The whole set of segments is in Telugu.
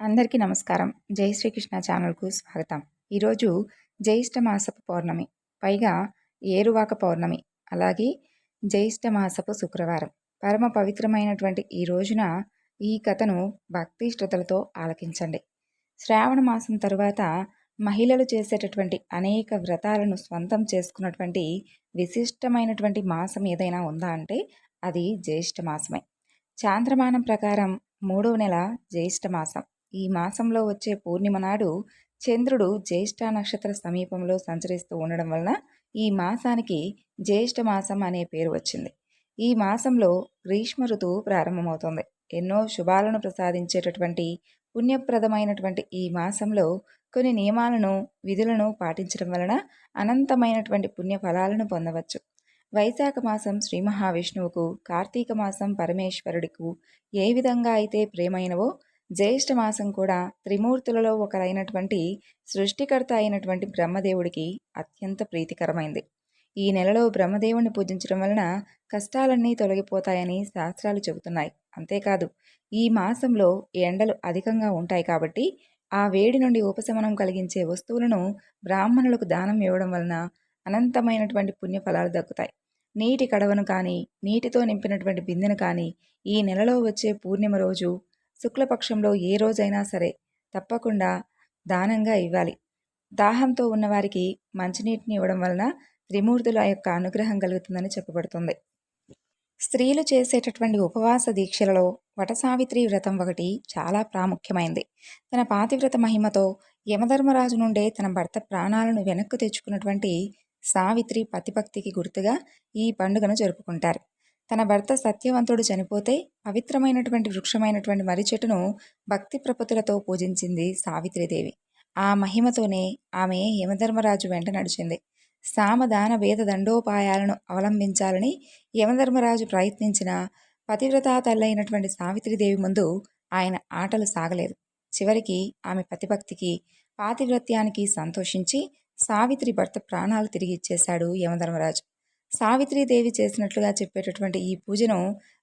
అందరికీ నమస్కారం. జై శ్రీకృష్ణ ఛానల్కు స్వాగతం. ఈరోజు జ్యేష్ఠమాసపు పౌర్ణమి పైగా ఏరువాక పౌర్ణమి అలాగే జ్యేష్ఠమాసపు శుక్రవారం. పరమ పవిత్రమైనటువంటి ఈ రోజున ఈ కథను భక్తి శ్రద్ధలతో ఆలకించండి. శ్రావణ మాసం తరువాత మహిళలు చేసేటటువంటి అనేక వ్రతాలను స్వంతం చేసుకున్నటువంటి విశిష్టమైనటువంటి మాసం ఏదైనా ఉందా అంటే అది జ్యేష్ఠమాసమే. చాంద్రమానం ప్రకారం మూడవ నెల జ్యేష్ఠమాసం. ఈ మాసంలో వచ్చే పూర్ణిమ నాడు చంద్రుడు జ్యేష్ఠ నక్షత్ర సమీపంలో సంచరిస్తూ ఉండడం వలన ఈ మాసానికి జ్యేష్ఠ మాసం అనే పేరు వచ్చింది. ఈ మాసంలో గ్రీష్మ ఋతువు ప్రారంభమవుతుంది. ఎన్నో శుభాలను ప్రసాదించేటటువంటి పుణ్యప్రదమైనటువంటి ఈ మాసంలో కొన్ని నియమాలను విధులను పాటించడం వలన అనంతమైనటువంటి పుణ్య ఫలాలను పొందవచ్చు. వైశాఖ మాసం శ్రీ మహావిష్ణువుకు కార్తీక మాసం పరమేశ్వరుడికు ఏ విధంగా అయితే ప్రేమైనవో జ్యేష్ఠమాసం కూడా త్రిమూర్తులలో ఒకరైనటువంటి సృష్టికర్త అయినటువంటి బ్రహ్మదేవుడికి అత్యంత ప్రీతికరమైంది. ఈ నెలలో బ్రహ్మదేవుని పూజించడం వలన కష్టాలన్నీ తొలగిపోతాయని శాస్త్రాలు చెబుతున్నాయి. అంతేకాదు ఈ మాసంలో ఎండలు అధికంగా ఉంటాయి కాబట్టి ఆ వేడి నుండి ఉపశమనం కలిగించే వస్తువులను బ్రాహ్మణులకు దానం ఇవ్వడం వలన అనంతమైనటువంటి పుణ్యఫలాలు దక్కుతాయి. నీటి కడవను కానీ నీటితో నింపినటువంటి బిందెను కానీ ఈ నెలలో వచ్చే పూర్ణిమ రోజు శుక్లపక్షంలో ఏ రోజైనా సరే తప్పకుండా దానంగా ఇవ్వాలి. దాహంతో ఉన్నవారికి మంచినీటిని ఇవ్వడం వలన త్రిమూర్తుల యొక్క అనుగ్రహం కలుగుతుందని చెప్పబడుతుంది. స్త్రీలు చేసేటటువంటి ఉపవాస దీక్షలలో వటసావిత్రి వ్రతం ఒకటి చాలా ప్రాముఖ్యమైంది. తన పాతివ్రత మహిమతో యమధర్మరాజు నుండే తన భర్త ప్రాణాలను వెనక్కు తెచ్చుకున్నటువంటి సావిత్రి పతిభక్తికి గుర్తుగా ఈ పండుగను జరుపుకుంటారు. తన భర్త సత్యవంతుడు చనిపోతే పవిత్రమైనటువంటి వృక్షమైనటువంటి మర్రి చెట్టును భక్తి ప్రపతులతో పూజించింది సావిత్రిదేవి. ఆ మహిమతోనే ఆమె యమధర్మరాజు వెంట నడిచింది. సామదాన వేద దండోపాయాలను అవలంబించాలని యమధర్మరాజు ప్రయత్నించిన పతివ్రతా తల్లైనటువంటి సావిత్రిదేవి ముందు ఆయన ఆటలు సాగలేదు. చివరికి ఆమె ప్రతిభక్తికి పాతివ్రత్యానికి సంతోషించి సావిత్రి భర్త ప్రాణాలు తిరిగి ఇచ్చేశాడు యమధర్మరాజు. సావిత్రీదేవి చేసినట్లుగా చెప్పేటటువంటి ఈ పూజను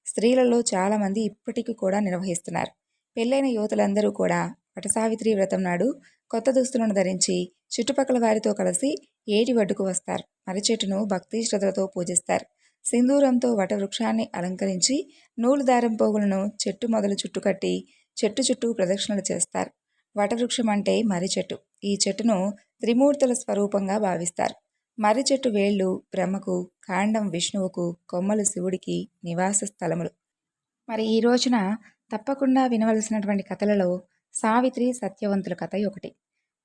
స్త్రీలలో చాలామంది ఇప్పటికీ కూడా నిర్వహిస్తున్నారు. పెళ్ళైన యువతులందరూ కూడా వటసావిత్రి వ్రతం నాడు కొత్త దుస్తులను ధరించి చుట్టుపక్కల వారితో కలిసి ఏటి వడ్డుకు వస్తారు. మరచెట్టును చెట్టును భక్తి శ్రద్ధలతో పూజిస్తారు. సింధూరంతో వటవృక్షాన్ని అలంకరించి నూలు దారం పోగులను చెట్టు మొదలు చుట్టుకట్టి చెట్టు చుట్టూ ప్రదక్షిణలు చేస్తారు. వటవృక్షం అంటే మర్రి చెట్టు ఈ చెట్టును త్రిమూర్తుల స్వరూపంగా భావిస్తారు. మర్రి చెట్టు వేళ్ళు బ్రహ్మకు కాండం విష్ణువుకు కొమ్మలు శివుడికి నివాస స్థలములు. మరి ఈ రోజున తప్పకుండా వినవలసినటువంటి కథలలో సావిత్రి సత్యవంతుల కథ ఒకటి.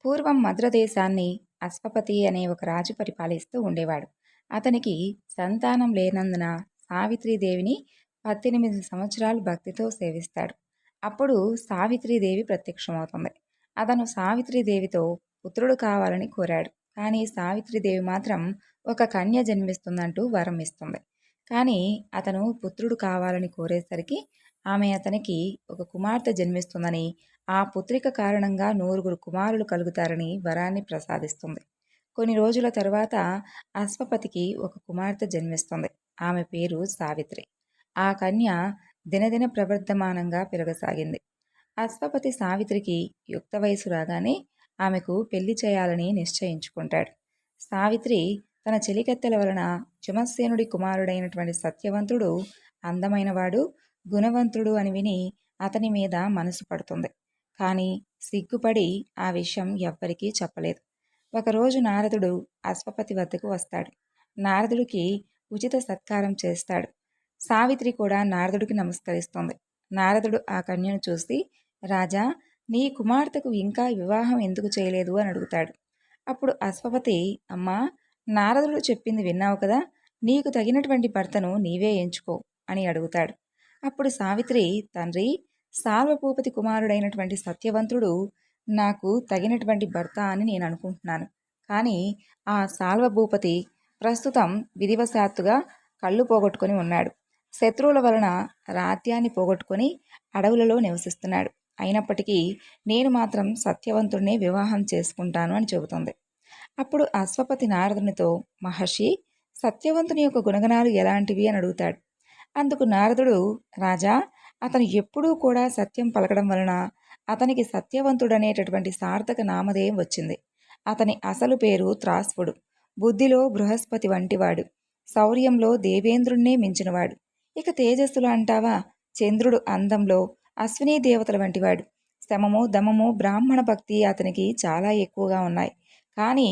పూర్వం మద్రదేశాన్ని అశ్వపతి అనే ఒక రాజు పరిపాలిస్తూ ఉండేవాడు. అతనికి సంతానం లేనందున సావిత్రీదేవిని పద్దెనిమిది సంవత్సరాలు భక్తితో సేవిస్తాడు. అప్పుడు సావిత్రీదేవి ప్రత్యక్షమవుతుంది. అతను సావిత్రీదేవితో పుత్రుడు కావాలని కోరాడు. కానీ సావిత్రిదేవి మాత్రం ఒక కన్య జన్మిస్తుందంటూ వరం ఇస్తుంది. కానీ అతను పుత్రుడు కావాలని కోరేసరికి ఆమె అతనికి ఒక కుమార్తె జన్మిస్తుందని ఆ పుత్రిక కారణంగా నూరుగురు కుమారులు కలుగుతారని వరాన్ని ప్రసాదిస్తుంది. కొన్ని రోజుల తర్వాత అశ్వపతికి ఒక కుమార్తె జన్మిస్తుంది. ఆమె పేరు సావిత్రి. ఆ కన్య దినదిన ప్రవర్ధమానంగా పెరగసాగింది. అశ్వపతి సావిత్రికి యుక్త వయసు రాగానే ఆమెకు పెళ్ళి చేయాలని నిశ్చయించుకుంటాడు. సావిత్రి తన చెలికత్తెల వలన జుమస్సేనుడి కుమారుడైనటువంటి సత్యవంతుడు అందమైనవాడు గుణవంతుడు అని విని అతని మీద మనసు పడుతుంది. కానీ సిగ్గుపడి ఆ విషయం ఎవ్వరికీ చెప్పలేదు. ఒకరోజు నారదుడు అశ్వపతి వద్దకు వస్తాడు. నారదుడికి ఉచిత సత్కారం చేస్తాడు. సావిత్రి కూడా నారదుడికి నమస్కరిస్తుంది. నారదుడు ఆ కన్యను చూసి రాజా నీ కుమార్తెకు ఇంకా వివాహం ఎందుకు చేయలేదు అని అడుగుతాడు. అప్పుడు అశ్వపతి అమ్మా నారదుడు చెప్పింది విన్నావు కదా నీకు తగినటువంటి భర్తను నీవే ఎంచుకో అని అడుగుతాడు. అప్పుడు సావిత్రి తండ్రి సార్వభూపతి కుమారుడైనటువంటి సత్యవంతుడు నాకు తగినటువంటి భర్త అని నేను అనుకుంటున్నాను. కానీ ఆ సాల్వభూపతి ప్రస్తుతం విధివశాత్తుగా కళ్ళు పోగొట్టుకొని ఉన్నాడు. శత్రువుల వలన రాత్యాన్ని పోగొట్టుకొని అడవులలో నివసిస్తున్నాడు. అయినప్పటికీ నేను మాత్రం సత్యవంతుడినే వివాహం చేసుకుంటాను అని చెబుతుంది. అప్పుడు అశ్వపతి నారదునితో మహర్షి సత్యవంతుని యొక్క గుణగణాలు ఎలాంటివి అని అడుగుతాడు. అందుకు నారదుడు రాజా అతను ఎప్పుడూ కూడా సత్యం పలకడం వలన అతనికి సత్యవంతుడనేటటువంటి సార్థక నామధేయం వచ్చింది. అతని అసలు పేరు త్రాస్పుడు బుద్ధిలో బృహస్పతి వంటివాడు. శౌర్యంలో దేవేంద్రుణ్ణే మించినవాడు. ఇక తేజస్సులు అంటావా? చంద్రుడు అందంలో అశ్విని దేవతల వంటివాడు శమము దమము బ్రాహ్మణ భక్తి అతనికి చాలా ఎక్కువగా ఉన్నాయి. కానీ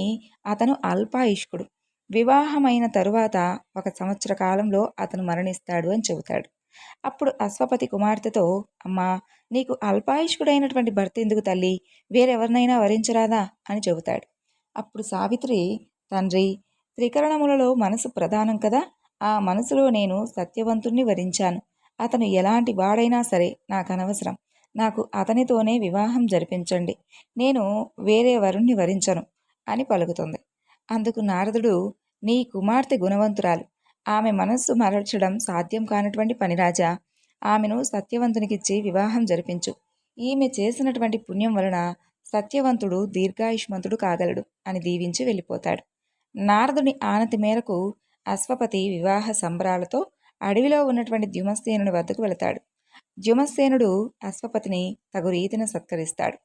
అతను అల్పాయుష్కుడు. వివాహమైన తరువాత ఒక సంవత్సర కాలంలో అతను మరణిస్తాడు అని చెబుతాడు. అప్పుడు అశ్వపతి కుమార్తెతో అమ్మా నీకు అల్పాయుష్కుడైనటువంటి భర్త ఎందుకు తల్లి? వేరెవరినైనా వరించరాదా అని చెబుతాడు. అప్పుడు సావిత్రి తండ్రి త్రికరణములలో మనసు ప్రధానం కదా. ఆ మనసులో నేను సత్యవంతుణ్ణి వరించాను. అతను ఎలాంటి వాడైనా సరే నాకు అనవసరం నాకు అతనితోనే వివాహం జరిపించండి. నేను వేరే వరుణ్ణి వరించను అని పలుకుతుంది. అందుకు నారదుడు నీ కుమార్తె గుణవంతురాలు. ఆమె మనస్సు మరల్చడం సాధ్యం కానటువంటి పనిరాజా. ఆమెను సత్యవంతునికిచ్చి వివాహం జరిపించు. ఈమె చేసినటువంటి పుణ్యం వలన సత్యవంతుడు దీర్ఘాయుష్మంతుడు కాగలడు అని దీవించి వెళ్ళిపోతాడు. నారదుని ఆనతి మేరకు అశ్వపతి వివాహ సంబరాలతో అడవిలో ఉన్నటువంటి ద్యుమసేనుని వద్దకు వెళతాడు. ద్యుమసేనుడు అశ్వపతిని తగు రీతిన సత్కరిస్తాడు.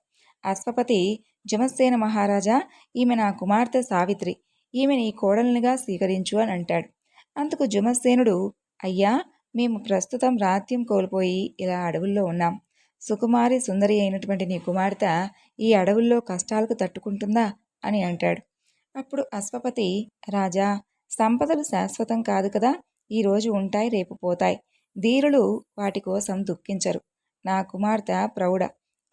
అశ్వపతి జుమస్సేన మహారాజా ఈమె నా కుమార్తె సావిత్రి. ఈమె నీ కోడలినిగా స్వీకరించు అని అంటాడు. అందుకు జుమసేనుడు అయ్యా మేము ప్రస్తుతం రాత్యం కోల్పోయి ఇలా అడవుల్లో ఉన్నాం. సుకుమారి సుందరి అయినటువంటి నీ కుమార్తె ఈ అడవుల్లో కష్టాలకు తట్టుకుంటుందా అని అంటాడు. అప్పుడు అశ్వపతి రాజా సంపదలు శాశ్వతం కాదు కదా ఈరోజు ఉంటాయి రేపు పోతాయి. ధీరులు వాటి కోసం దుఃఖించరు. నా కుమార్తె ప్రౌఢ.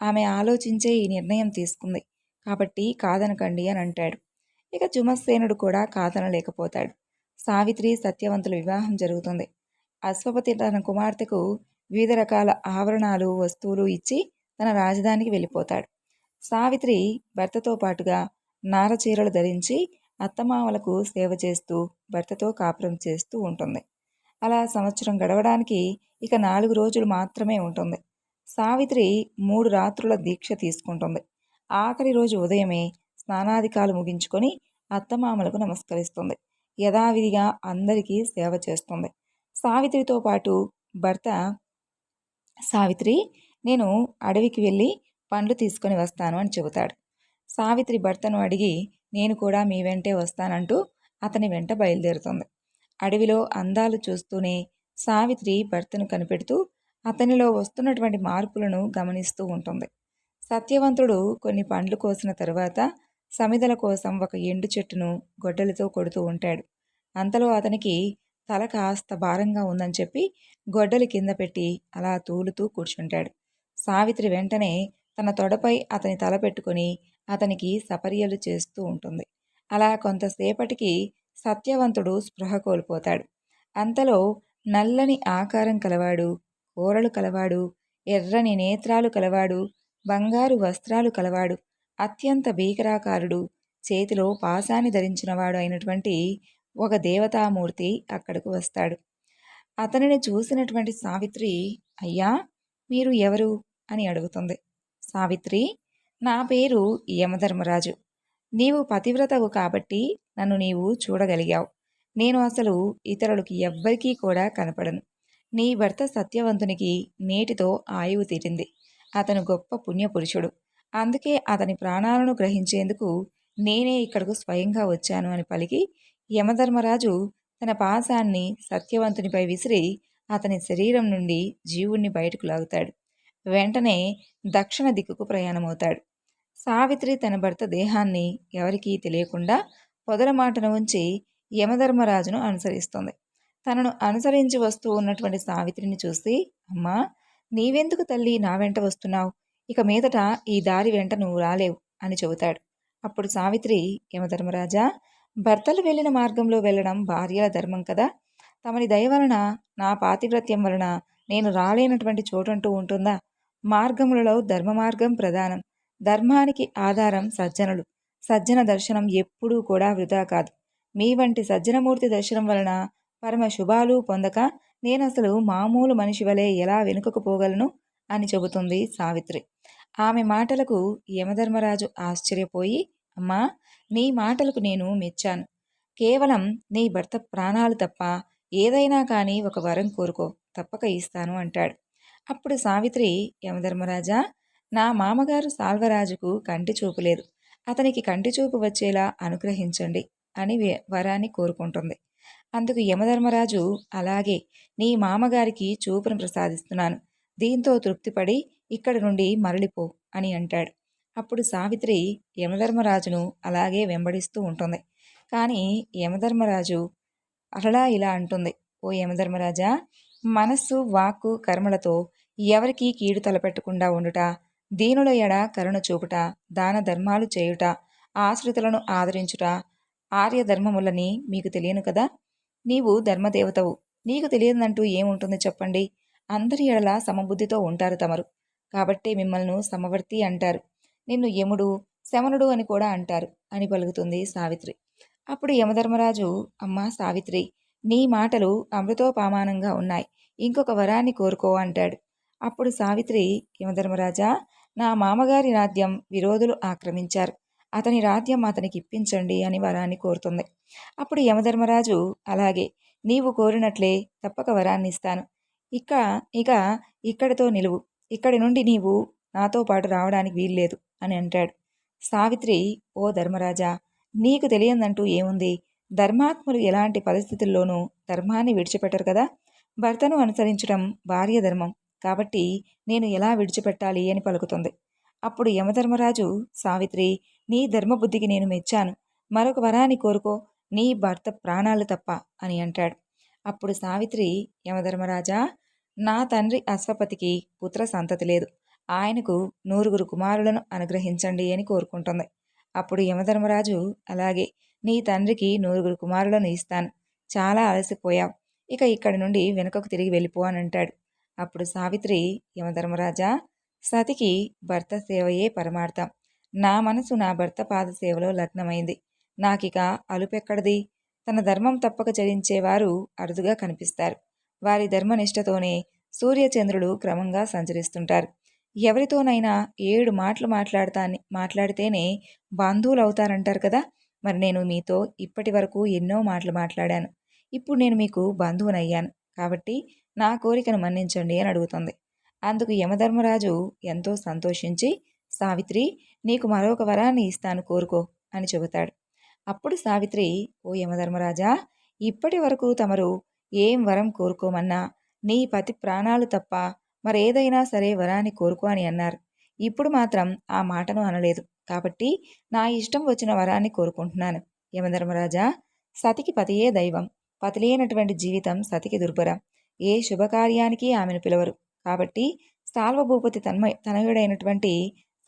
ఆమె ఆలోచించే ఈ నిర్ణయం తీసుకుంది. కాబట్టి కాదనకండి అని అంటాడు. ఇక చుమస్సేనుడు కూడా కాదనలేకపోతాడు. సావిత్రి సత్యవంతుల వివాహం జరుగుతుంది. అశ్వపతి తన కుమార్తెకు వివిధ రకాల ఆభరణాలు వస్తువులు ఇచ్చి తన రాజధానికి వెళ్ళిపోతాడు. సావిత్రి భర్తతో పాటుగా నారచీరలు ధరించి అత్తమామలకు సేవ చేస్తూ భర్తతో కాపురం చేస్తూ ఉంటుంది. అలా సంవత్సరం గడవడానికి ఇక నాలుగు రోజులు మాత్రమే ఉంటుంది. సావిత్రి మూడు రాత్రుల దీక్ష తీసుకుంటుంది. ఆఖరి రోజు ఉదయమే స్నానాధికాలు ముగించుకొని అత్తమామలకు నమస్కరిస్తుంది. యథావిధిగా అందరికీ సేవ చేస్తుంది. సావిత్రితో పాటు భర్త సావిత్రి నేను అడవికి వెళ్ళి పండ్లు తీసుకొని వస్తాను అని చెబుతాడు. సావిత్రి భర్తను అడిగి నేను కూడా మీ వెంటే వస్తానంటూ అతని వెంట బయలుదేరుతుంది. అడవిలో అందాలు చూస్తూనే సావిత్రి భర్తను కనిపెడుతూ అతనిలో వస్తున్నటువంటి మార్పులను గమనిస్తూ ఉంటుంది. సత్యవంతుడు కొన్ని పండ్లు కోసిన తరువాత సమిదల కోసం ఒక ఎండు చెట్టును గొడ్డలితో కొడుతూ ఉంటాడు. అంతలో అతనికి తల కాస్త భారంగా ఉందని చెప్పి గొడ్డలి కింద పెట్టి అలా తూలుతూ కూర్చుంటాడు. సావిత్రి వెంటనే తన తొడపై అతని తల పెట్టుకొని అతనికి సపర్యలు చేస్తూ ఉంటుంది. అలా కొంతసేపటికి సత్యవంతుడు స్పృహ కోల్పోతాడు. అంతలో నల్లని ఆకారం కలవాడు కూరలు కలవాడు ఎర్రని నేత్రాలు కలవాడు బంగారు వస్త్రాలు కలవాడు అత్యంత భీకరాకారుడు చేతిలో పాశాన్ని ధరించినవాడు అయినటువంటి ఒక దేవతామూర్తి అక్కడకు వస్తాడు. అతనిని చూసినటువంటి సావిత్రి అయ్యా మీరు ఎవరు? అని అడుగుతుంది. సావిత్రి నా పేరు యమధర్మరాజు. నీవు పతివ్రతవు కాబట్టి నన్ను నీవు చూడగలిగావు. నేను అసలు ఇతరులకి ఎవ్వరికీ కూడా కనపడను. నీ భర్త సత్యవంతునికి నేటితో ఆయువు తీరింది. అతను గొప్ప పుణ్యపురుషుడు. అందుకే అతని ప్రాణాలను గ్రహించేందుకు నేనే ఇక్కడకు స్వయంగా వచ్చాను అని పలికి యమధర్మరాజు తన పాశాన్ని సత్యవంతునిపై విసిరి అతని శరీరం నుండి జీవుణ్ణి బయటకు లాగుతాడు. వెంటనే దక్షిణ దిక్కుకు ప్రయాణమవుతాడు. సావిత్రి తన భర్త దేహాన్ని ఎవరికీ తెలియకుండా పొదల మాటను ఉంచి యమధర్మరాజును అనుసరిస్తుంది. తనను అనుసరించి వస్తూ ఉన్నటువంటి సావిత్రిని చూసి అమ్మా నీవెందుకు తల్లి నా వెంట వస్తున్నావు? ఇక మీదట ఈ దారి వెంట నువ్వు రాలేవు అని చెబుతాడు. అప్పుడు సావిత్రి యమధర్మరాజా భర్తలు వెళ్ళిన మార్గంలో వెళ్ళడం భార్యల ధర్మం కదా. తమని దయ వలన నా పాతివ్రత్యం వలన నేను రాలేనటువంటి చోటంటూ ఉంటుందా? మార్గములలో ధర్మ మార్గం ప్రధానం. ధర్మానికి ఆధారం సజ్జనులు. సజ్జన దర్శనం ఎప్పుడూ కూడా వృధా కాదు. మీ వంటి సజ్జనమూర్తి దర్శనం వలన పరమ శుభాలు పొందక నేనసలు మామూలు మనిషి వలె ఎలా వెనుకకు పోగలను అని చెబుతుంది సావిత్రి. ఆమె మాటలకు యమధర్మరాజు ఆశ్చర్యపోయి అమ్మా నీ మాటలకు నేను మెచ్చాను. కేవలం నీ భర్త ప్రాణాలు తప్ప ఏదైనా కానీ ఒక వరం కోరుకో. తప్పక ఇస్తాను అంటాడు. అప్పుడు సావిత్రి యమధర్మరాజా నా మామగారు సాల్వరాజుకు కంటి చూపు లేదు. అతనికి కంటి చూపు వచ్చేలా అనుగ్రహించండి అని వరాన్ని కోరుకుంటుంది. అందుకు యమధర్మరాజు అలాగే నీ మామగారికి చూపును ప్రసాదిస్తున్నాను. దీంతో తృప్తిపడి ఇక్కడి నుండి మరలిపో అని అంటాడు. అప్పుడు సావిత్రి యమధర్మరాజును అలాగే వెంబడిస్తూ ఉంటుంది. కానీ యమధర్మరాజు అలా ఇలా అంటుంది. ఓ యమధర్మరాజా మనస్సు వాక్కు కర్మలతో ఎవరికీ కీడు తలపెట్టకుండా ఉండుట దీనుల ఎడ కరుణ చూపుట దాన ధర్మాలు చేయుట ఆశ్రితులను ఆదరించుట ఆర్యధర్మములని మీకు తెలియను కదా? నీవు ధర్మదేవతవు. నీకు తెలియదంటూ ఏముంటుంది చెప్పండి? అందరి ఎడల సమబుద్ధితో ఉంటారు తమరు. కాబట్టి మిమ్మల్ని సమవర్తి అంటారు. నిన్ను యముడు శమనుడు అని కూడా అంటారు అని పలుకుతుంది సావిత్రి. అప్పుడు యమధర్మరాజు అమ్మ సావిత్రి నీ మాటలు అమృతోపామానంగా ఉన్నాయి. ఇంకొక వరాన్ని కోరుకో అంటాడు. అప్పుడు సావిత్రి యమధర్మరాజా నా మామగారి రాజ్యం విరోధులు ఆక్రమించారు. అతని రాజ్యం అతనికి ఇప్పించండి అని వరాన్ని కోరుతుంది. అప్పుడు యమధర్మరాజు అలాగే నీవు కోరినట్లే తప్పక వరాన్ని ఇస్తాను. ఇక ఇక ఇక్కడితో నిలువు. ఇక్కడి నుండి నీవు నాతో పాటు రావడానికి వీల్లేదు అని అంటాడు. సావిత్రి ఓ ధర్మరాజా నీకు తెలియదంటూ ఏముంది? ధర్మాత్ములు ఎలాంటి పరిస్థితుల్లోనూ ధర్మాన్ని విడిచిపెట్టరు కదా. భర్తను అనుసరించడం భార్య ధర్మం. కాబట్టి నేను ఎలా విడిచిపెట్టాలి అని పలుకుతుంది. అప్పుడు యమధర్మరాజు సావిత్రి నీ ధర్మబుద్ధికి నేను మెచ్చాను. మరొక వరాన్ని కోరుకో. నీ భర్త ప్రాణాలు తప్ప అని అంటాడు. అప్పుడు సావిత్రి యమధర్మరాజా నా తండ్రి అశ్వపతికి పుత్ర సంతతి లేదు. ఆయనకు నూరుగురు కుమారులను అనుగ్రహించండి అని కోరుకుంటుంది. అప్పుడు యమధర్మరాజు అలాగే. నీ తండ్రికి నూరుగురు కుమారులను ఇస్తాను. చాలా అలసిపోయావు. ఇక ఇక్కడి నుండి వెనుకకు తిరిగి వెళ్ళిపో అని అంటాడు అప్పుడు సావిత్రి యమధర్మరాజా సతికి భర్త సేవయే పరమార్థం. నా మనసు నా భర్త పాద సేవలో లగ్నమైంది. నాకిక అలుపెక్కడిది? తన ధర్మం తప్పక చరించేవారు అరుదుగా కనిపిస్తారు. వారి ధర్మనిష్టతోనే సూర్యచంద్రుడు క్రమంగా సంచరిస్తుంటారు. ఎవరితోనైనా ఏడు మాటలు మాట్లాడతా మాట్లాడితేనే బంధువులు అవుతారంటారు కదా? మరి నేను మీతో ఇప్పటి వరకు ఎన్నో మాటలు మాట్లాడాను. ఇప్పుడు నేను మీకు బంధువునయ్యాను. కాబట్టి నా కోరికను మన్నించండి అని అడుగుతుంది. అందుకు యమధర్మరాజు ఎంతో సంతోషించి సావిత్రి నీకు మరొక వరాన్ని ఇస్తాను కోరుకో అని చెబుతాడు. అప్పుడు సావిత్రి ఓ యమధర్మరాజా ఇప్పటి వరకు తమరు ఏం వరం కోరుకోమన్నా నీ పతి ప్రాణాలు తప్ప మరేదైనా సరే వరాన్ని కోరుకో అని అన్నారు. ఇప్పుడు మాత్రం ఆ మాటను అనలేదు. కాబట్టి నా ఇష్టం వచ్చిన వరాన్ని కోరుకుంటున్నాను. యమధర్మరాజా సతికి పతియే దైవం. పతిలేనటువంటి జీవితం సతికి దుర్భరం. ఏ శుభకార్యానికి ఆమెను పిలవరు. కాబట్టి సాల్వభూపతి తన్మ తనయుడైనటువంటి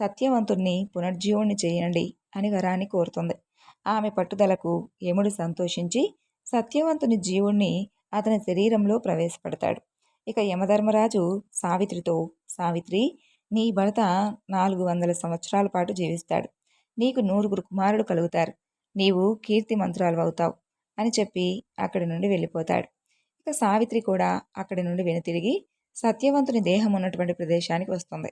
సత్యవంతుణ్ణి పునర్జీవుణ్ణి చేయండి అని వరాన్ని కోరుతుంది. ఆమె పట్టుదలకు యముడు సంతోషించి సత్యవంతుని జీవుణ్ణి అతని శరీరంలో ప్రవేశపెడతాడు. ఇక యమధర్మరాజు సావిత్రితో సావిత్రి నీ భర్త నాలుగు వందల సంవత్సరాల పాటు జీవిస్తాడు. నీకు నూరుగురు కుమారుడు కలుగుతారు. నీవు కీర్తి మంత్రాలు అవుతావు అని చెప్పి అక్కడి నుండి వెళ్ళిపోతాడు. ఇక సావిత్రి కూడా అక్కడి నుండి వెనుతిరిగి సత్యవంతుని దేహం ఉన్నటువంటి ప్రదేశానికి వస్తుంది.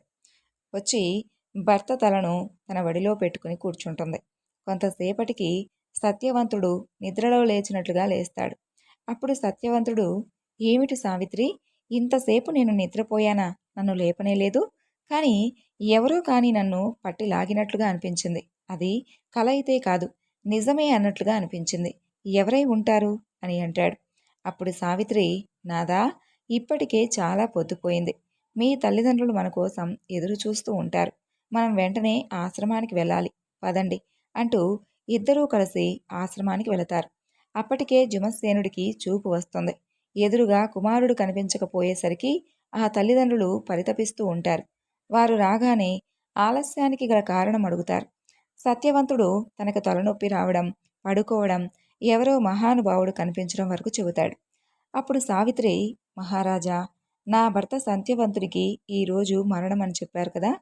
వచ్చి భర్త తలను తన వడిలో పెట్టుకుని కూర్చుంటుంది. కొంతసేపటికి సత్యవంతుడు నిద్రలో లేచినట్లుగా లేస్తాడు. అప్పుడు సత్యవంతుడు ఏమిటి సావిత్రి? ఇంతసేపు నేను నిద్రపోయానా? నన్ను లేపనే లేదు కానీ ఎవరో కానీ నన్ను పట్టి లాగినట్లుగా అనిపించింది. అది కల అయితే కాదు నిజమే అన్నట్లుగా అనిపించింది. ఎవరై ఉంటారు? అని అంటాడు. అప్పుడు సావిత్రి నాదా ఇప్పటికే చాలా పొద్దుపోయింది. మీ తల్లిదండ్రులు మన కోసం ఎదురు చూస్తూ ఉంటారు. మనం వెంటనే ఆశ్రమానికి వెళ్ళాలి. పదండి అంటూ ఇద్దరూ కలిసి ఆశ్రమానికి వెళతారు. అప్పటికే జుమసేనుడికి చూపు వస్తుంది. ఎదురుగా కుమారుడు కనిపించకపోయేసరికి ఆ తల్లిదండ్రులు పరితపిస్తూ ఉంటారు. వారు రాగానే ఆలస్యానికి గల కారణం అడుగుతారు. సత్యవంతుడు తనకు తలనొప్పి రావడం పడుకోవడం ఎవరో మహానుభావుడు కనిపించడం వరకు చెబుతాడు. అప్పుడు సావిత్రి మహారాజా నా భర్త సత్యవంతుడికి ఈరోజు మరణం అని చెప్పారు కదా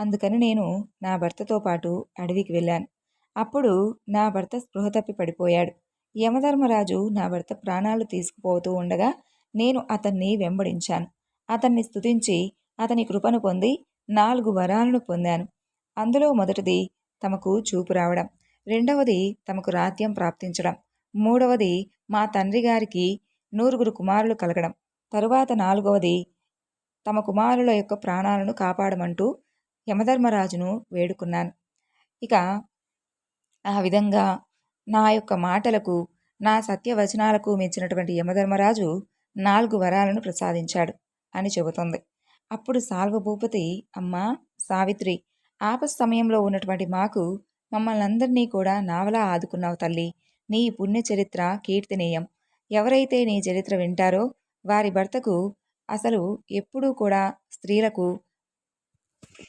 అందుకని నేను నా భర్తతో పాటు అడవికి వెళ్ళాను. అప్పుడు నా భర్త స్పృహ తప్పి పడిపోయాడు. యమధర్మరాజు నా భర్త ప్రాణాలు తీసుకుపోతూ ఉండగా నేను అతన్ని వెంబడించాను. అతన్ని స్తుతించి అతని కృపను పొంది నాలుగు వరాలను పొందాను. అందులో మొదటిది తమకు చూపు రావడం రెండవది తమకు రాత్యం ప్రాప్తించడం మూడవది మా తండ్రి గారికి నూరుగురు కుమారులు కలగడం తరువాత నాలుగవది తమ కుమారుల యొక్క ప్రాణాలను కాపాడమంటూ యమధర్మరాజును వేడుకున్నాను. ఇక ఆ విధంగా నా యొక్క మాటలకు నా సత్యవచనాలకు మెచ్చినటువంటి యమధర్మరాజు నాలుగు వరాలను ప్రసాదించాడు అని చెబుతుంది. అప్పుడు సాల్వభూపతి అమ్మా సావిత్రి ఆపస్ సమయంలో ఉన్నటువంటి మాకు మమ్మల్ని అందరినీ కూడా నావలా ఆదుకున్నావు తల్లి. నీ పుణ్య చరిత్ర కీర్తినేయం. ఎవరైతే నీ చరిత్ర వింటారో వారి భర్తకు అసలు ఎప్పుడూ కూడా స్త్రీలకు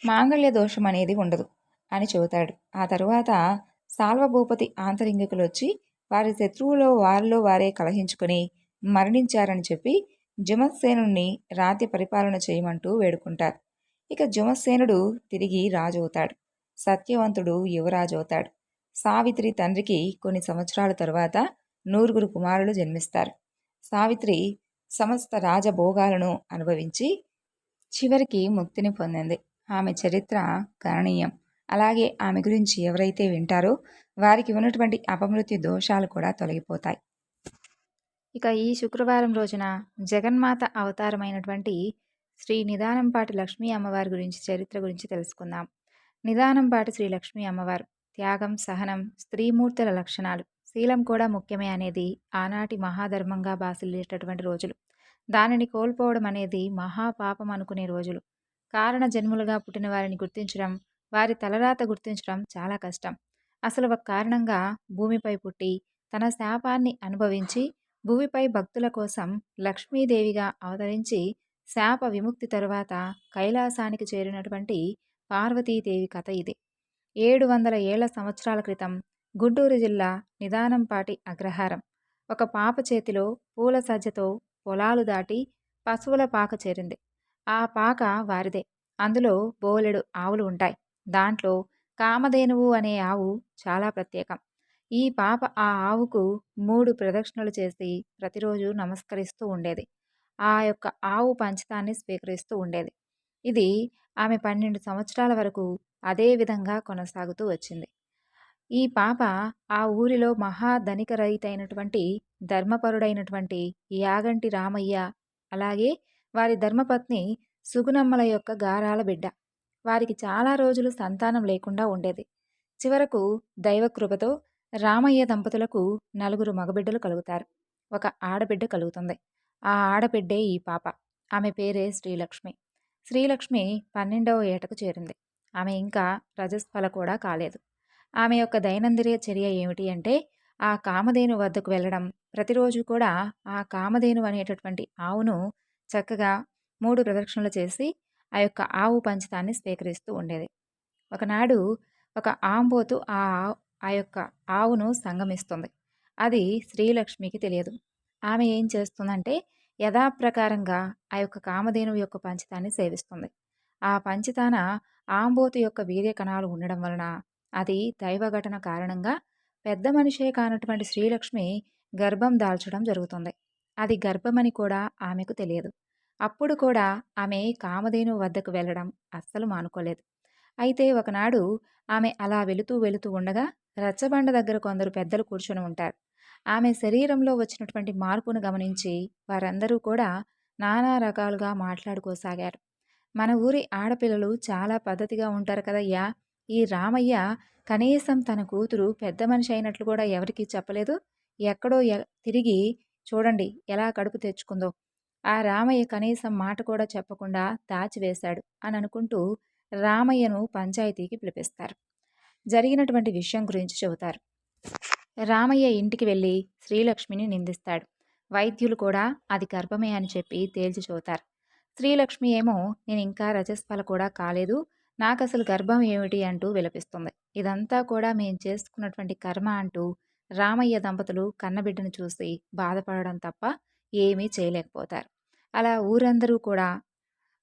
మాంగళ్య దోషం అనేది ఉండదు అని చెబుతాడు. ఆ తరువాత సాల్వభూపతి ఆంతరింగికులు వచ్చి వారి శత్రువులో వారిలో వారే కలహించుకుని మరణించారని చెప్పి జుమత్సేనుణ్ణి రాతి పరిపాలన చేయమంటూ వేడుకుంటారు. ఇక జుమత్సేనుడు తిరిగి రాజు అవుతాడు సత్యవంతుడు యువరాజు అవుతాడు సావిత్రి తండ్రికి కొన్ని సంవత్సరాల తరువాత నూరుగురు కుమారులు జన్మిస్తారు. సావిత్రి సమస్త రాజభోగాలను అనుభవించి చివరికి ముక్తిని పొందింది. ఆమె చరిత్ర గణనీయం. అలాగే ఆమె గురించి ఎవరైతే వింటారో వారికి ఉన్నటువంటి అపమృత్యు దోషాలు కూడా తొలగిపోతాయి. ఇక ఈ శుక్రవారం రోజున జగన్మాత అవతారమైనటువంటి శ్రీ నిదానంపాటి లక్ష్మీ అమ్మవారి గురించి చరిత్ర గురించి తెలుసుకుందాం. నిదానంపాటి శ్రీ లక్ష్మీ అమ్మవారు. త్యాగం సహనం స్త్రీమూర్తుల లక్షణాలు శీలం కూడా ముఖ్యమే అనేది ఆనాటి మహాధర్మంగా బాసిల్లేటటువంటి రోజులు. దానిని కోల్పోవడం అనేది మహాపాపం అనుకునే రోజులు. కారణ జన్ములుగా పుట్టిన వారిని గుర్తించడం వారి తలరాత గుర్తించడం చాలా కష్టం. అసలు ఒక కారణంగా భూమిపై పుట్టి తన శాపాన్ని అనుభవించి భూమిపై భక్తుల కోసం లక్ష్మీదేవిగా అవతరించి శాప విముక్తి తరువాత కైలాసానికి చేరినటువంటి పార్వతీదేవి కథ ఇది. ఏడు వందల ఏళ్ళ సంవత్సరాల క్రితం గుంటూరు జిల్లా నిదానంపాటి అగ్రహారం. ఒక పాప చేతిలో పూల సజ్జతో పొలాలు దాటి పశువుల పాక చేరింది. ఆ పాక వారిదే. అందులో బోలెడు ఆవులు ఉంటాయి. దాంట్లో కామధేనువు అనే ఆవు చాలా ప్రత్యేకం. ఈ పాప ఆ ఆవుకు మూడు ప్రదక్షిణలు చేసి ప్రతిరోజు నమస్కరిస్తూ ఉండేది. ఆ యొక్క ఆవు పంచతాన్ని స్వీకరిస్తూ ఉండేది. ఇది ఆమె పన్నెండు సంవత్సరాల వరకు అదే విధంగా కొనసాగుతూ వచ్చింది. ఈ పాప ఆ ఊరిలో మహాధనిక రైతైనటువంటి ధర్మపరుడైనటువంటి యాగంటి రామయ్య అలాగే వారి ధర్మపత్ని సుగుణమ్మల యొక్క గారాల బిడ్డ. వారికి చాలా రోజులు సంతానం లేకుండా ఉండేది. చివరకు దైవకృపతో రామయ్య దంపతులకు నలుగురు మగబిడ్డలు కలుగుతారు. ఒక ఆడబిడ్డ కలుగుతుంది. ఆ ఆడబిడ్డే ఈ పాప. ఆమె పేరే శ్రీలక్ష్మి. శ్రీలక్ష్మి పన్నెండవ ఏటకు చేరింది. ఆమె ఇంకా రజస్ఫల కూడా కాలేదు. ఆమె యొక్క దైనందిన చర్య ఏమిటి అంటే ఆ కామధేను వద్దకు వెళ్ళడం. ప్రతిరోజు కూడా ఆ కామధేను అనేటటువంటి ఆవును చక్కగా మూడు ప్రదక్షిణలు చేసి ఆ యొక్క ఆవు పంచతాన్ని స్వీకరిస్తూ ఉండేది. ఒకనాడు ఒక ఆంబోతు ఆ ఆ యొక్క ఆవును సంగమిస్తుంది. అది శ్రీలక్ష్మికి తెలియదు. ఆమె ఏం చేస్తుందంటే యథాప్రకారంగా ఆ యొక్క కామధేనువు యొక్క పంచితాన్ని సేవిస్తుంది. ఆ పంచితాన ఆంబోతు యొక్క వీర్యకణాలు ఉండడం వలన అది దైవఘటన కారణంగా పెద్ద మనిషే కానటువంటి శ్రీలక్ష్మి గర్భం దాల్చడం జరుగుతుంది. అది గర్భమని కూడా ఆమెకు తెలియదు. అప్పుడు కూడా ఆమె కామధేను వద్దకు వెళ్ళడం అస్సలు మానుకోలేదు. అయితే ఒకనాడు ఆమె అలా వెళుతూ వెళుతూ ఉండగా రచ్చబండ దగ్గర కొందరు పెద్దలు కూర్చొని ఉంటారు. ఆమె శరీరంలో వచ్చినటువంటి మార్పును గమనించి వారందరూ కూడా నానా రకాలుగా మాట్లాడుకోసాగారు. మన ఊరి ఆడపిల్లలు చాలా పద్ధతిగా ఉంటారు కదయ్యా! ఈ రామయ్య కనీసం తన కూతురు పెద్ద మనిషి అయినట్లు కూడా ఎవరికీ చెప్పలేదు. ఎక్కడో తిరిగి చూడండి ఎలా కడుపు తెచ్చుకుందో. ఆ రామయ్య కనీసం మాట కూడా చెప్పకుండా దాచివేశాడు అని అనుకుంటూ రామయ్యను పంచాయతీకి పిలిపిస్తారు. జరిగినటువంటి విషయం గురించి చెబుతారు. రామయ్య ఇంటికి వెళ్ళి శ్రీలక్ష్మిని నిందిస్తాడు. వైద్యులు కూడా అది గర్భమే అని చెప్పి తేల్చి చూతారు శ్రీలక్ష్మి ఏమో నేను ఇంకా రజస్ఫల కూడా కాలేదు. నాకు అసలు గర్భం ఏమిటి? అంటూ విలపిస్తుంది. ఇదంతా కూడా మేము చేసుకున్నటువంటి కర్మ అంటూ రామయ్య దంపతులు కన్నబిడ్డను చూసి బాధపడడం తప్ప ఏమీ చేయలేకపోతారు. అలా ఊరందరూ కూడా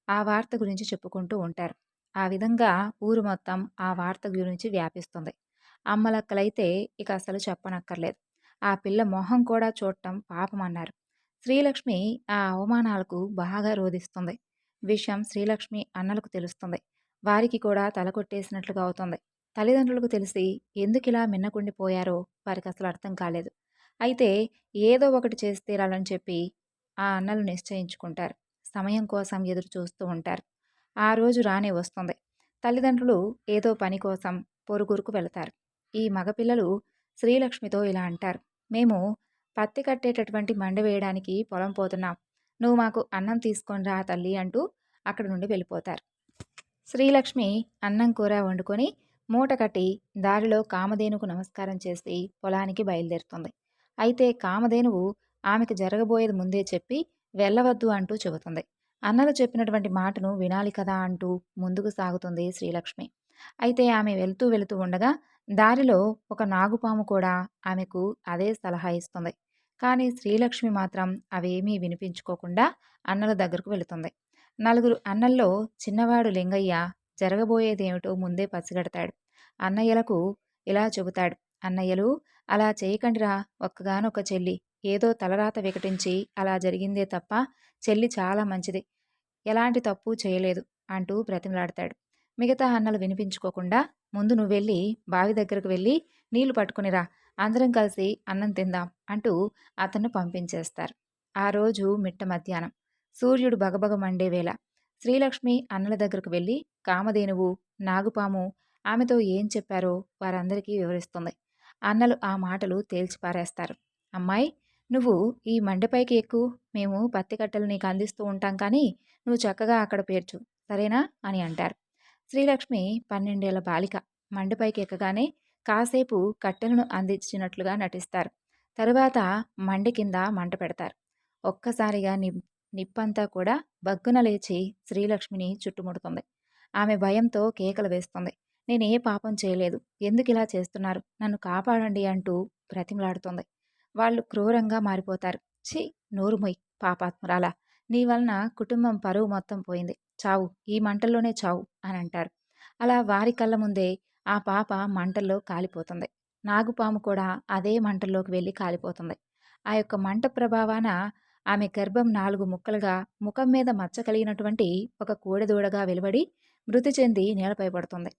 ఆ వార్త గురించి చెప్పుకుంటూ ఉంటారు. ఆ విధంగా ఊరు మొత్తం ఆ వార్త గురించి వ్యాపిస్తుంది. అమ్మలక్కలైతే ఇక అసలు చెప్పనక్కర్లేదు. ఆ పిల్ల మొహం కూడా చూడటం పాపం అన్నారు శ్రీలక్ష్మి ఆ అవమానాలకు బాగా రోధిస్తుంది. విషయం శ్రీలక్ష్మి అన్నలకు తెలుస్తుంది. వారికి కూడా తల కొట్టేసినట్లుగా అవుతుంది. తల్లిదండ్రులకు తెలిసి ఎందుకు ఇలా మిన్నకుండిపోయారో వారికి అసలు అర్థం కాలేదు. అయితే ఏదో ఒకటి చేసి తీరాలని చెప్పి ఆ అన్నలు నిశ్చయించుకుంటారు. సమయం కోసం ఎదురు చూస్తూ ఉంటారు. ఆ రోజు రానే వస్తుంది. తల్లిదండ్రులు ఏదో పని కోసం పొరుగురుకు వెళతారు. ఈ మగపిల్లలు శ్రీలక్ష్మితో ఇలా అంటారు. మేము పత్తి కట్టేటటువంటి మండ వేయడానికి పొలం పోతున్నాం. నువ్వు మాకు అన్నం తీసుకొని రా తల్లి అంటూ అక్కడి నుండి వెళ్ళిపోతారు. శ్రీలక్ష్మి అన్నం కూర వండుకొని మూట కట్టి దారిలో కామధేనుకు నమస్కారం చేసి పొలానికి బయలుదేరుతుంది. అయితే కామధేనువు ఆమెకు జరగబోయేది ముందే చెప్పి వెళ్ళవద్దు అంటూ చెబుతుంది. అన్నలు చెప్పినటువంటి మాటను వినాలి కదా అంటూ ముందుకు సాగుతుంది శ్రీలక్ష్మి. అయితే ఆమె వెళ్తూ వెళుతూ ఉండగా దారిలో ఒక నాగుపాము కూడా ఆమెకు అదే సలహా ఇస్తుంది. కానీ శ్రీలక్ష్మి మాత్రం అవేమీ వినిపించుకోకుండా అన్నల దగ్గరకు వెళుతుంది. నలుగురు అన్నల్లో చిన్నవాడు లింగయ్య జరగబోయేదేమిటో ముందే పసిగడతాడు. అన్నయ్యలకు ఇలా చెబుతాడు అన్నయ్యలు అలా చేయకండిరా ఒక్కగానొక్క చెల్లి ఏదో తలరాత వికటించి అలా జరిగిందే తప్ప చెల్లి చాలా మంచిది. ఎలాంటి తప్పు చేయలేదు అంటూ బ్రతిమలాడతాడు. మిగతా అన్నలు వినిపించుకోకుండా ముందు నువ్వు వెళ్ళి బావి దగ్గరకు వెళ్ళి నీళ్ళు పట్టుకునిరా అందరం కలిసి అన్నం తిందాం అంటూ అతన్ని పంపించేస్తారు. ఆ రోజు మిట్ట మధ్యాహ్నం. సూర్యుడు బగబగ మండే వేళ. శ్రీలక్ష్మి అన్నల దగ్గరకు వెళ్ళి కామధేనువు నాగుపాము ఆమెతో ఏం చెప్పారో వారందరికీ వివరిస్తుంది అన్నలు ఆ మాటలు తేల్చిపారేస్తారు. అమ్మాయి నువ్వు ఈ మండపైకి ఎక్కు మేము పత్తి కట్టెలు నీకు అందిస్తూ ఉంటాం కానీ నువ్వు చక్కగా అక్కడ పేర్చు సరేనా? అని అంటారు. శ్రీలక్ష్మి పన్నెండేళ్ళ బాలిక మండపైకి ఎక్కగానే కాసేపు కట్టెలను అందించినట్లుగా నటిస్తారు. తరువాత మండి కింద మంట పెడతారు. ఒక్కసారిగా ని నిప్పంతా కూడా బగ్గున లేచి శ్రీలక్ష్మిని చుట్టుముడుతుంది. ఆమె భయంతో కేకలు వేస్తుంది. నేను ఏ పాపం చేయలేదు. ఎందుకు ఇలా చేస్తున్నారు? నన్ను కాపాడండి అంటూ బ్రతిమలాడుతుంది. వాళ్ళు క్రూరంగా మారిపోతారు. ఛీ! నోరుమొయ్ పాపాత్మరాల. నీ వలన కుటుంబం పరువు మొత్తం పోయింది. చావు. ఈ మంటల్లోనే చావు అని అంటారు అలా వారి కళ్ళ ముందే ఆ పాప మంటల్లో కాలిపోతుంది. నాగుపాము కూడా అదే మంటల్లోకి వెళ్ళి కాలిపోతుంది. ఆ యొక్క మంట ప్రభావాన ఆమె గర్భం నాలుగు ముక్కలుగా ముఖం మీద మచ్చ కలిగినటువంటి ఒక కోడెదూడగా వెలువడి మృతి చెంది నేలపై పడుతుంది.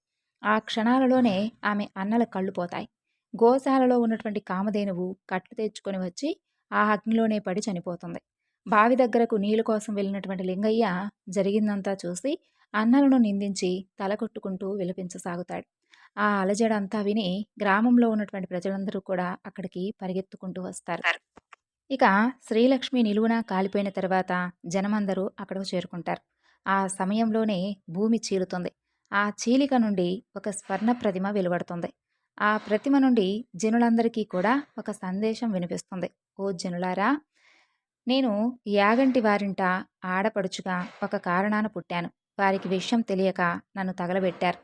ఆ క్షణాలలోనే ఆమె అన్నల కళ్ళు పోతాయి. గోశాలలో ఉన్నటువంటి కామధేనువు కట్లు తెచ్చుకొని వచ్చి ఆ అగ్నిలోనే పడి చనిపోతుంది. బావి దగ్గరకు నీళ్ళ కోసం వెళ్ళినటువంటి లింగయ్య జరిగిందంతా చూసి అన్నలను నిందించి తల కొట్టుకుంటూ విలపించసాగుతాడు. ఆ అలజడంతా విని గ్రామంలో ఉన్నటువంటి ప్రజలందరూ కూడా అక్కడికి పరిగెత్తుకుంటూ వస్తారు. ఇక శ్రీలక్ష్మి నిలువున కాలిపోయిన తర్వాత జనమందరూ అక్కడకు చేరుకుంటారు. ఆ సమయంలోనే భూమి చీలుతుంది ఆ చీలిక నుండి ఒక స్వర్ణ ప్రతిమ వెలువడుతుంది. ఆ ప్రతిమ నుండి జనులందరికీ కూడా ఒక సందేశం వినిపిస్తుంది. ఓ జనులారా నేను యాగంటి వారింట ఆడపడుచుగా ఒక కారణాన పుట్టాను. వారికి విషయం తెలియక నన్ను తగలబెట్టారు.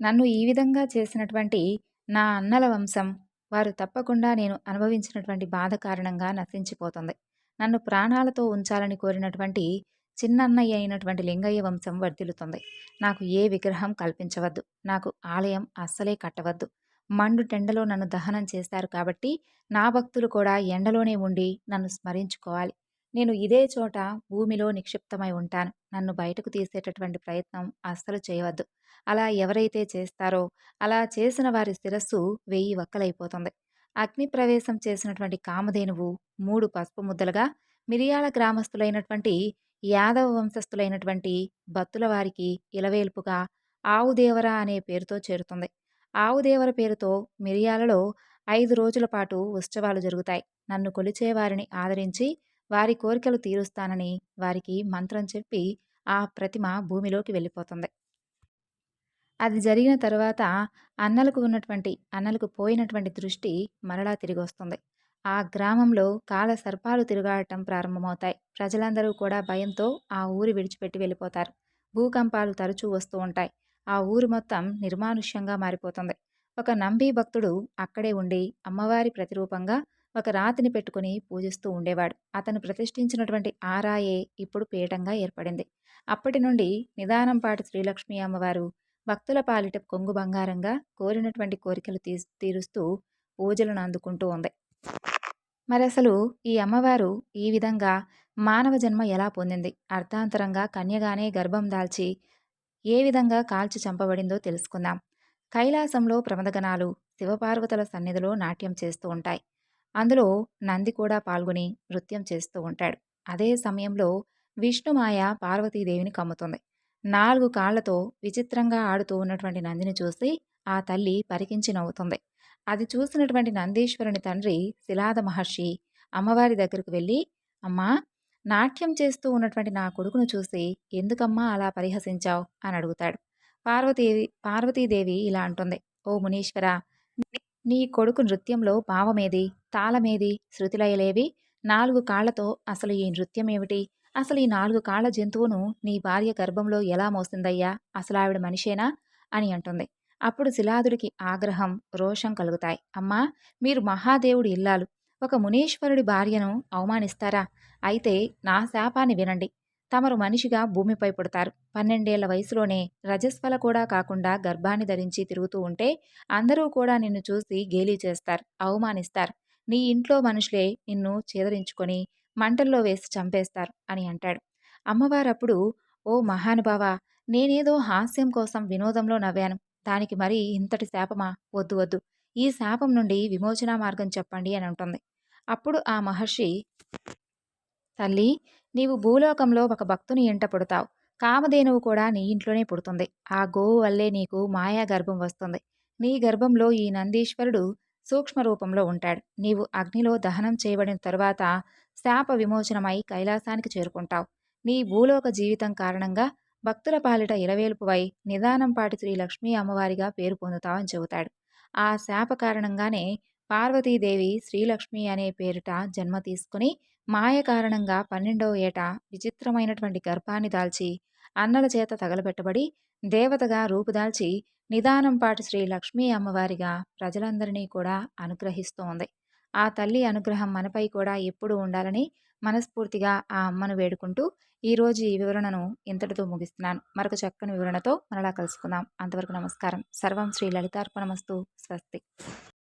నన్ను ఈ విధంగా చేసినటువంటి నా అన్నల వంశం వారు తప్పకుండా నేను అనుభవించినటువంటి బాధ కారణంగా నశించిపోతుంది. నన్ను ప్రాణాలతో ఉంచాలని కోరినటువంటి చిన్నన్నయ్య అయినటువంటి లింగయ్య వంశం వర్ధిల్లుతుంది. నాకు ఏ విగ్రహం కల్పించవద్దు. నాకు ఆలయం అస్సలే కట్టవద్దు. మండు టెండలో నన్ను దహనం చేశారు కాబట్టి నా భక్తులు కూడా ఎండలోనే ఉండి నన్ను స్మరించుకోవాలి. నేను ఇదే చోట భూమిలో నిక్షిప్తమై ఉంటాను. నన్ను బయటకు తీసేటటువంటి ప్రయత్నం అస్సలు చేయవద్దు. అలా ఎవరైతే చేస్తారో అలా చేసిన వారి శిరస్సు వెయ్యి వక్కలైపోతుంది. అగ్ని ప్రవేశం చేసినటువంటి కామధేనువు మూడు పసుపు ముద్దలుగా మిరియాల గ్రామస్తులైనటువంటి యాదవ వంశస్థులైనటువంటి భక్తుల వారికి ఇలవేల్పుగా ఆవుదేవరా అనే పేరుతో చేరుతుంది. ఆవుదేవర పేరుతో మిరియాలలో ఐదు రోజుల పాటు ఉత్సవాలు జరుగుతాయి. నన్ను కొలిచే వారిని ఆదరించి వారి కోరికలు తీరుస్తానని వారికి మంత్రం చెప్పి ఆ ప్రతిమ భూమిలోకి వెళ్ళిపోతుంది. అది జరిగిన తర్వాత అన్నలకు ఉన్నటువంటి అన్నలకు పోయినటువంటి దృష్టి మరలా తిరిగి వస్తుంది ఆ గ్రామంలో కాల సర్పాలు తిరుగాడటం ప్రారంభమవుతాయి. ప్రజలందరూ కూడా భయంతో ఆ ఊరి విడిచిపెట్టి వెళ్ళిపోతారు. భూకంపాలు తరచూ వస్తూ ఉంటాయి. ఆ ఊరు మొత్తం నిర్మానుష్యంగా మారిపోతుంది. ఒక నంబీ భక్తుడు అక్కడే ఉండి అమ్మవారి ప్రతిరూపంగా ఒక రాతిని పెట్టుకుని పూజిస్తూ ఉండేవాడు. అతను ప్రతిష్ఠించినటువంటి ఆరాయే ఇప్పుడు పీఠంగా ఏర్పడింది. అప్పటి నుండి నిదానంపాటి శ్రీలక్ష్మి అమ్మవారు భక్తుల పాలిట కొంగు బంగారంగా కోరినటువంటి కోరికలు తీ తీరుస్తూ పూజలను అందుకుంటూ ఉంది. మరి అసలు ఈ అమ్మవారు ఈ విధంగా మానవ జన్మ ఎలా పొందింది? అర్థాంతరంగా కన్యగానే గర్భం దాల్చి ఏ విధంగా కాల్చి చంపబడిందో తెలుసుకుందాం. కైలాసంలో ప్రమదగణాలు శివపార్వతుల సన్నిధిలో నాట్యం చేస్తూ ఉంటాయి. అందులో నంది కూడా పాల్గొని నృత్యం చేస్తూ ఉంటాడు. అదే సమయంలో విష్ణుమాయ పార్వతీదేవిని కమ్ముతుంది. నాలుగు కాళ్ళతో విచిత్రంగా ఆడుతూ ఉన్నటువంటి నందిని చూసి ఆ తల్లి పరికించి నవ్వుతుంది. అది చూసినటువంటి నందీశ్వరుని తండ్రి శిలాద మహర్షి అమ్మవారి దగ్గరకు వెళ్ళి అమ్మా నాట్యం చేస్తూ ఉన్నటువంటి నా కొడుకును చూసి ఎందుకమ్మా అలా పరిహసించావు? అని అడుగుతాడు. పార్వతీదేవి పార్వతీదేవి ఇలా అంటుంది. ఓ మునీశ్వర నీ కొడుకు నృత్యంలో భావమేది? తాళమేది? శృతిలయలేవి? నాలుగు కాళ్ళతో అసలు ఈ నృత్యం ఏమిటి అసలు ఈ నాలుగు కాళ్ళ జంతువును నీ భార్య గర్భంలో ఎలా మోసిందయ్యా? అసలు ఆవిడ మనిషేనా? అని అంటుంది. అప్పుడు శిలాదుడికి ఆగ్రహం రోషం కలుగుతాయి. అమ్మా మీరు మహాదేవుడి ఇల్లాలు. ఒక మునీశ్వరుడి భార్యను అవమానిస్తారా? అయితే నా శాపాన్ని వినండి. తమరు మనిషిగా భూమిపై పుడతారు. పన్నెండేళ్ళ వయసులోనే రజస్వల కూడా కాకుండా గర్భాన్ని ధరించి తిరుగుతూ ఉంటే అందరూ కూడా నిన్ను చూసి గేలీ చేస్తారు అవమానిస్తారు. నీ ఇంట్లో మనుషులే నిన్ను చేదరించుకొని మంటల్లో వేసి చంపేస్తారు అని అంటాడు. అమ్మవారప్పుడు ఓ మహానుభావ నేనేదో హాస్యం కోసం వినోదంలో నవ్వాను. దానికి మరి ఇంతటి శాపమా? వద్దు వద్దు. ఈ శాపం నుండి విమోచన మార్గం చెప్పండి అని ఉంటుంది అప్పుడు ఆ మహర్షి తల్లి నీవు భూలోకంలో ఒక భక్తుని ఇంట పుడతావు. కామధేనువు కూడా నీ ఇంట్లోనే పుడుతుంది. ఆ గోవు వల్లే నీకు మాయా గర్భం వస్తుంది. నీ గర్భంలో ఈ నందీశ్వరుడు సూక్ష్మ రూపంలో ఉంటాడు. నీవు అగ్నిలో దహనం చేయబడిన తరువాత శాప విమోచనమై కైలాసానికి చేరుకుంటావు. నీ భూలోక జీవితం కారణంగా భక్తుల పాలిట ఇలవేలుపువై నిదానంపాటి శ్రీ లక్ష్మీ అమ్మవారిగా పేరు పొందుతావని చెబుతాడు. ఆ శాప కారణంగానే పార్వతీదేవి శ్రీలక్ష్మి అనే పేరిట జన్మ తీసుకుని మాయ కారణంగా పన్నెండవ ఏట విచిత్రమైనటువంటి గర్భాన్ని దాల్చి అన్నల చేత తగలబెట్టబడి దేవతగా రూపుదాల్చి నిదానంపాటి శ్రీ లక్ష్మీ అమ్మవారిగా ప్రజలందరినీ కూడా అనుగ్రహిస్తోంది. ఆ తల్లి అనుగ్రహం మనపై కూడా ఎప్పుడూ ఉండాలని మనస్ఫూర్తిగా ఆ అమ్మను వేడుకుంటూ ఈరోజు ఈ వివరణను ఇంతటితో ముగిస్తున్నాను. మరొక చక్కని వివరణతో మనలా కలుసుకుందాం. అంతవరకు నమస్కారం. సర్వం శ్రీ లలితార్పణమస్తు. స్వస్తి.